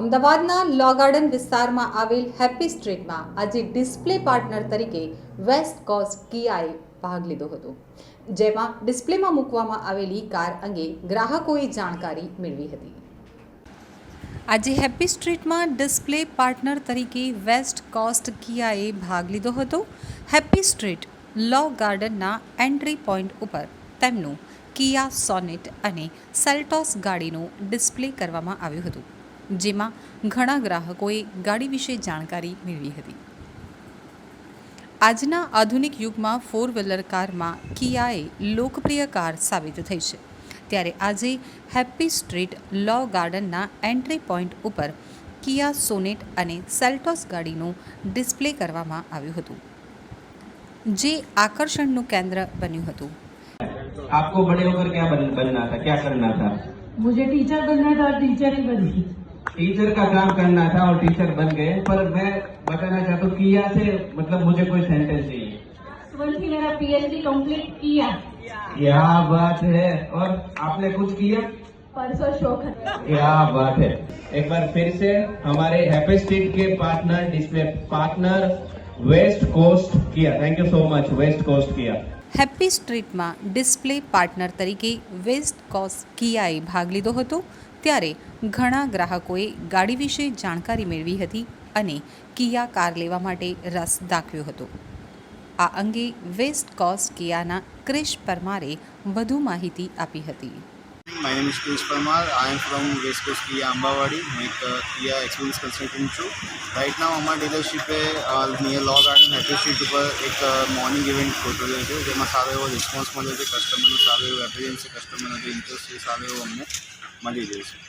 અમદાવાદના લો ગાર્ડન વિસ્તારમાં આવેલ હેપી સ્ટ્રીટમાં આજે ડિસ્પ્લે પાર્ટનર તરીકે વેસ્ટ કોસ્ટ કિયાએ ભાગ લીધો હતો. જેમાં ડિસ્પ્લેમાં મૂકવામાં આવેલી કાર અંગે ગ્રાહકોએ જાણકારી મેળવી હતી. આજે હેપી સ્ટ્રીટમાં ડિસ્પ્લે પાર્ટનર તરીકે વેસ્ટ કોસ્ટ કિયાએ ભાગ લીધો હતો. હેપી સ્ટ્રીટ લો ગાર્ડનના એન્ટ્રી પોઈન્ટ ઉપર તેમનું કિયા સોનેટ અને સેલ્ટોસ ગાડીનું ડિસ્પ્લે કરવામાં આવ્યું હતું. જેમાં ઘણા ગ્રાહકોએ ગાડી વિશે જાણકારી મેળવી હતી આજના આધુનિક યુગમાં ફોર વ્હીલર કારમાં કિયાએ લોકપ્રિય કાર સાબિત થઈ છે ત્યારે આજે હેપી સ્ટ્રીટ લો ગાર્ડનના એન્ટ્રી પોઈન્ટ ઉપર કિયા સોનેટ અને સેલ્ટોસ ગાડીનું ડિસ્પ્લે કરવામાં આવ્યું હતું જે આકર્ષણનું કેન્દ્ર બન્યું હતું आपको बड़े होकर क्या बन, बनना था क्या करना था मुझे टीचर बनना था और टीचर ही बनी टीचर का काम करना था और टीचर बन गए पर मैं बताना चाहता हूँ किया से मतलब मुझे कोई सेंटेंस वन थी मेरा पीएचडी कंप्लीट किया। क्या बात है? और आपने कुछ किया? परसों शो खत्म क्या बात है। एक बार फिर से हमारे हैप्पी स्ट्रीट के partner display partner West Coast Kia. Thank you so much West Coast Kia. Happy સ્ટ્રીટમાં display partner તરીકે વેસ્ટ કોસ કિયાએ ભાગ લીધો હતો, ત્યારે ઘણા ગ્રાહકોએ ગાડી વિશે જાણકારી મેળવી હતી અને કિયા કાર લેવા માટે રસ દાખવ્યો હતો. આ અંગે વેસ્ટ કોસ કિયાના ક્રિશ પરમારે વધુ માહિતી આપી હતી. My name is Krish Parmar. I am from West Coast Kia Ambawadi. એક કિયા એક્સપિરિયન્સ કન્સલ્ટન્ટ છું રાઇટ નાવ અમારા ડીલરશીપે near Law Garden Happy Street ઉપર એક મોર્નિંગ ઇવેન્ટ ગોઠવેલો છે જેમાં સારો એવો રિસ્પોન્સ મળ્યો છે કસ્ટમરનો સારો એવો એપ્રિયન્સ છે કસ્ટમરનો ઇન્ટરેસ્ટ છે સારો એવો અમને મળી રહ્યો છે